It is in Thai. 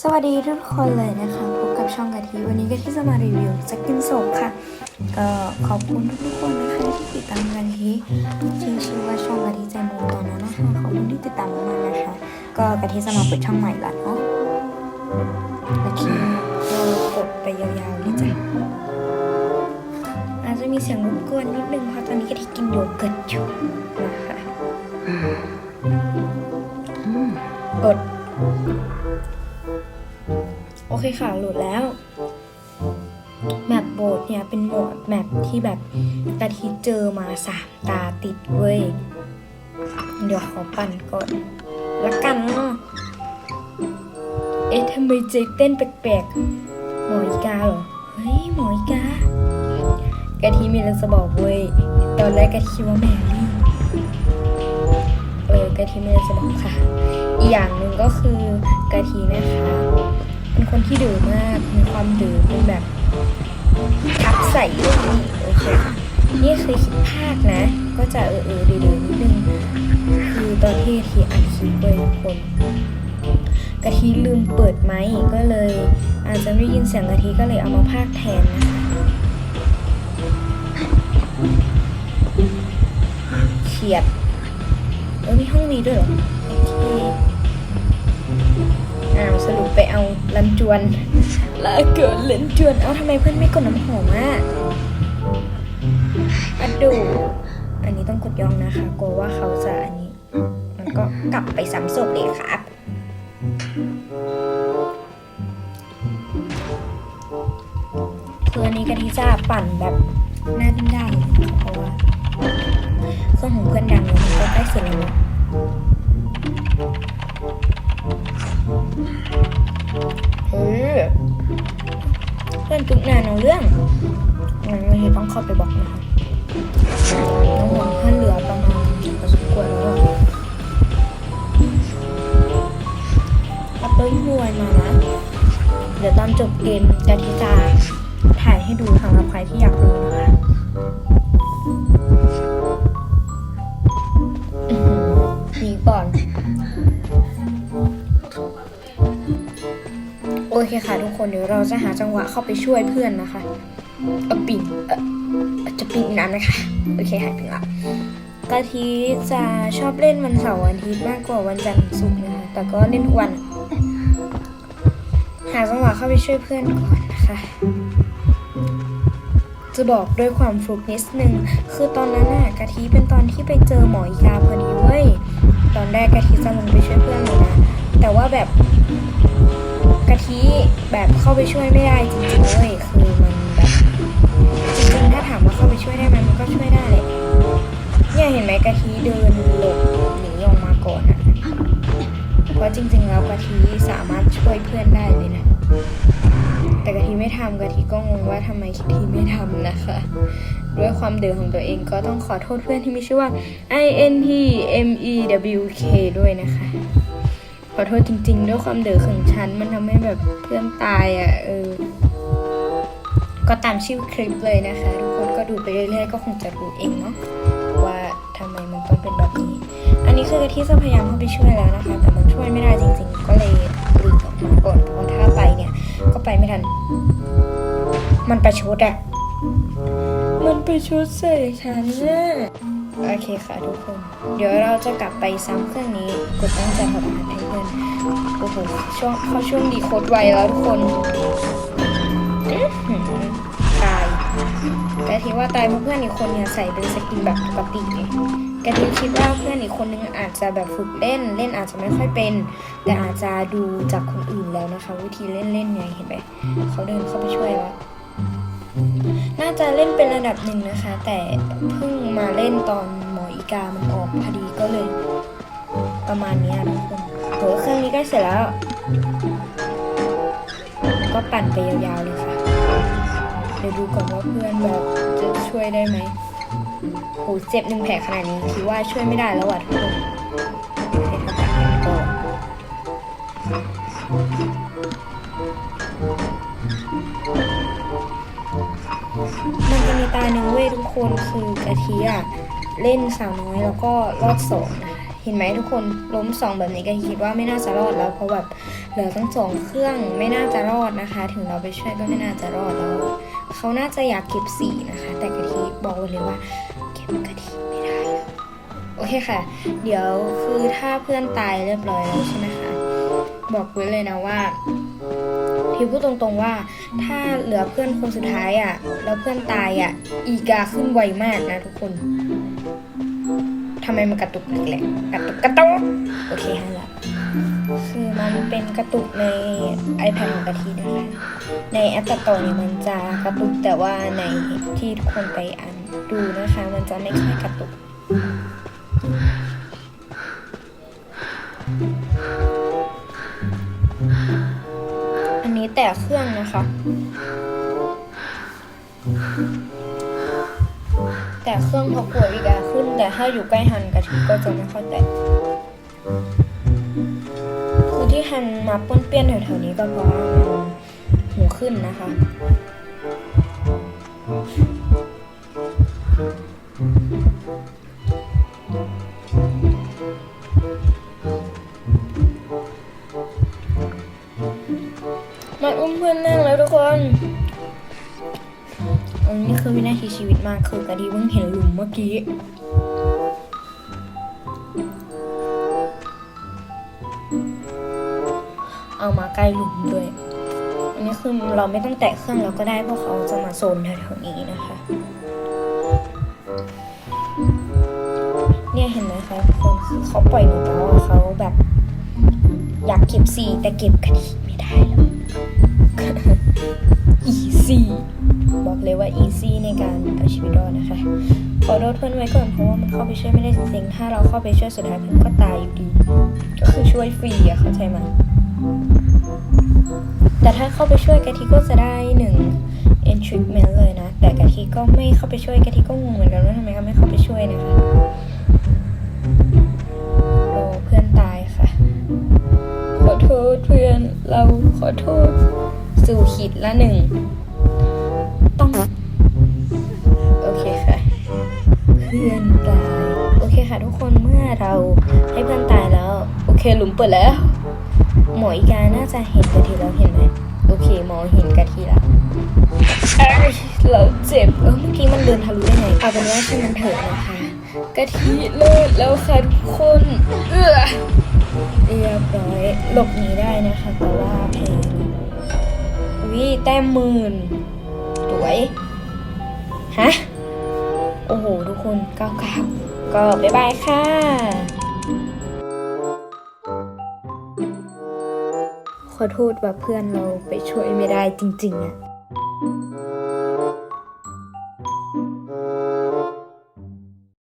สวัสดีทุกคนเลยนะคะพบกับช่องกะทิวันนี้กะทิจะมารีวิวสกินโซค่ะ ก็ขอบคุณทุกๆคนนะคะที่ติดตามกะทิที่ชื่อว่าช่องกะทิใจมูตอนนั้นนะคะขอบคุณที่ติดตามมากๆนะคะ ก็กะทิจะมาเปิดช่องใหม่ละเนาะโอเคเรากดไปยาวๆเลยจ้ะอาจจะมีเสียงรบกวนนิดนึงเพราะตอนนี้กะทิกินโยเกิร์ตอยู่นะคะกด โอเคค่ะ โหลดแล้วแมปโบสเนี่ยเป็นโหมดแมปที่แบบกะทิเจอมาสามตาติดเว้ย เดี๋ยวขอปั่นก่อนละกันเนาะเอ๊ะทำไมใจเต้นแปลกๆหมออีกาเหรอ เฮ้ยหมออีกากะทิมีอะไรจะบอกเว้ย ตอนแรกกะทิว่าแมรี่เออกะทิมีอะไรจะบอกค่ะ อีกอย่างหนึ่งก็คือกะทินะคะ เป็นคนที่ดื้อมาก มีความดื้อเป็นแบบทับใส่เรื่องนี้โอเคนี่คือคิดภาคนะ ก็จะเออเออดื้อๆนิดนึงคือตอนที่ทีอัดคลิปไว้ทุกคนกะทิลืมเปิดไมค์ก็เลย อาจจะไม่ได้ยินเสียงกะทิก็เลยเอามาพากแทนนะคะเฉียดเออมีห้องนี้ด้วยเหรอโอเค อ้าวสรุปไปเอาลันจวนลาเกิดลันจวนเอาทำไมเพื่อนไม่กดน้ำหอมอะอะดูอันนี้ต้องกดยองนะคะกลัวว่าเขาจะอันนี้ มันก็กลับไปซ้ำศพเลยครับคืออันนี้กะทิจะปั่นแบบหน้าดิ้นได้เลยนเพราะว่าเครื่องของเพื่อนดังแล้วมันก็ใกล้เสร็จแล้ว เออเพื่อนจุกนานเอาเรื่องงั้นวันนี้ต้องเข้าไปบอกนะคะน้องหวังเพื่อนเหลือประมาณพอสมควรแล้วอะรับเปิ้ลมวยมานะ เดี๋ยวตอนจบเกมกาทิจาถ่ายให้ดูสำหรับใครที่อยากรู้นะคะ เคค่ะทุกคนเดี๋ยวเราจะหาจังหวะเข้าไปช่วยเพื่อนนะคะเออปิงเออจะปิงน้ำนะคะโอเคหายปิงละกะทิจะชอบเล่นวันเสาร์วันอาทิตย์มากกว่าวันจันทร์ศุกร์นะคะแต่ก็เล่นทุกวัน หาจังหวะเข้าไปช่วยเพื่อนก่อนนะคะจะบอกด้วยความฟลุกนิดนึง คือตอนนั้นน่ะกะทิเป็นตอนที่ไปเจอหมออีกาพอดีเว้ย ตอนแรกกะทิจะลงไปช่วยเพื่อนเลยนะ แต่ว่าแบบ กะทิแบบเข้าไปช่วยไม่ได้จริงๆเลยคือมันแบบจริงๆถ้าถามว่าเข้าไปช่วยได้ไหมมันก็ช่วยได้เลยเนี่ยเห็นไหมกะทิเดินหลบหนีออกมาก่อนอะเพราะจริง ๆ แล้วกะทิสามารถช่วยเพื่อนได้เลยนะแต่กะทิไม่ทำกะทิก็งงว่าทำไมกะทิไม่ทำนะคะ ด้วยความเดือดของตัวเองก็ต้องขอโทษเพื่อนที่มีชื่อว่า I N T M E W K ด้วยนะคะ ขอโทษจริง ๆ ด้วยความเดือของฉัน มันทำให้แบบเพื่อนตายอะเออ ก็ตามชื่อคลิปเลยนะคะ ทุกคนก็ดูไปเรื่อยๆ ก็คงจะรู้เองเนาะว่าทำไมมันต้องเป็นแบบนี้ อันนี้คือกะทิจะพยายามเข้าไปช่วยแล้วนะคะ แต่มันช่วยไม่ได้จริง ๆ ก็เลยหลีกออกมาก่อนเพราะถ้าไปเนี่ย ก็ไปไม่ทัน มันประชดอะมันประชดใส่ฉันน่ะ โอเคค่ะทุกคน เดี๋ยวเราจะกลับไปซ้ำเครื่องนี้ กดตั้งใจถอดรหัสให้เพื่อนโอ้โหช่วงเข้าช่วงดีโคดไวแล้วทุกคนตายกะทิว่าตายเพราะเพื่อนอีกคนเนี่ยใส่เป็นสกินแบบปกติไงกะทิคิดว่าเพื่อนอีกคนนึงอาจจะแบบฝึกเล่น เล่นอาจจะไม่ค่อยเป็น แต่อาจจะดูจากคนอื่นแล้วนะคะ วิธีเล่นเล่นไงเห็นไหมเขาเดินเข้าไปช่วยแล้ว น่าจะเล่นเป็นระดับหนึ่งนะคะ แต่เพิ่งมาเล่นตอนหมออีกามันออกพอดีก็เลย ประมาณนี้ยทุกคนโหเครื่องนี้กล้เสร็จแล้ว ก็ปั่นไปยาวๆเลยค่ะ เดี๋ยวดูก่อนว่าเพื่อนแบบจะช่วยได้ไหมโหเจ็บหนึ่งแผลขนาดนี้คิดว่าช่วยไม่ได้แล้วอะทุกคนให้ทำปั่นกันก่อน มันจะมีตาหนึ่งเว้ยทุกคนคือกะทิอะเล่นสาวน้อยแล้วก็รอดสองนเห็นไหมทุกคนล้มสองแบบนี้ก็คิดว่าไม่น่าจะรอดแล้ว เพราะแบบเหลือตั้งสองเครื่องไม่น่าจะรอดนะคะ ถึงเราไปช่วยก็ไม่น่าจะรอดแล้วเขาน่าจะอยากเก็บสีนะคะ แต่กะทิบอกเลยว่า เก็บกะทิไม่ได้โอเคค่ะ เดี๋ยวคือถ้าเพื่อนตายเรียบร้อยแล้วใช่ไหมคะบอกไว้เลยนะว่า พี่พูดตรงๆว่า ถ้าเหลือเพื่อนคนสุดท้ายอะ่ะ แล้วเพื่อนตายอะ่ะ อีกาขึ้นไวมากนะทุกคนทำไมมันกระตุกอีกแหละกระตุกกระตุกโอเคฮะละคือมันเป็นกระตุกใน iPad ของกะทินะคะในแอปตัดต่อเนี่ยมันจะกระตุกแต่ว่าในที่ทุกคนไปอ่านดูนะคะ มันจะไม่ค่อยกระตุก แต่เครื่องนะคะ แต่เครื่องพอกลัวอีกาขึ้น แต่ถ้าอยู่ใกล้ฮันกะทิก็จะไม่ค่อยแตะคือที่ฮันมาป้นเปี้ยนแถวๆนี้ก็เพราะว่ามันหูขึ้นนะคะ มากคือกะดีเพิ่งเห็นหลุมเมื่อกี้ เอามาใกล้หลุมด้วย อันนี้คือเราไม่ต้องแตะเครื่องเราก็ได้เพราะเขาจะมาโซนแถวๆนี้นะคะ เนี่ยเห็นไหมคะทุกคนคือเขาปล่อยหนูแล้วอะเขาแบบ อยากเก็บสีแต่เก็บกะทิไม่ได้แล้ว easy บอกเลยว่า easy ในการเอาชีวิตรอดนะคะ ขอโทษเพื่อนไว้ก่อนเพราะว่ามันเข้าไปช่วยไม่ได้จริงๆถ้าเราเข้าไปช่วยสุดท้ายเพื่อนก็ตายอยู่ดี ก็คือช่วยฟรีอะเข้าใจไหมแต่ถ้าเข้าไปช่วยกะทิก็จะได้หนึ่ง entrapment เลยนะ แต่กะทิก็ไม่เข้าไปช่วยกะทิก็งงเหมือนกันว่าทำไมเขาไม่เข้าไปช่วยนะคะโอ้เพื่อนตายค่ะ ขอโทษเพื่อนเราขอโทษ สู่ขีดละหนึ่งต้อง โอเคค่ะ เพื่อนตาย โอเคค่ะทุกคนเมื่อเราให้เพื่อนตายแล้ว โอเคหลุมเปิดแล้ว หมออีกาน่าจะเห็นกะทิแล้วเห็นไหมโอเคหมอเห็นกะทิแล้วเอ้ยเราเจ็บเออเมื่อกี้มันเดินทะลุได้ไงเอาเป็นว่าช่างมันเถอะนะคะกะทิเลิศแล้วค่ะทุกคนเออเรียบร้อยหลบหนีได้นะคะแต่ว่าแพ้ วิแต้มหมื่นสวย ฮะ โอ้โห ทุกคนเก้าเก้าก็บ๊ายบายค่ะขอโทษว่าเพื่อนเราไปช่วยไม่ได้จริงๆอะ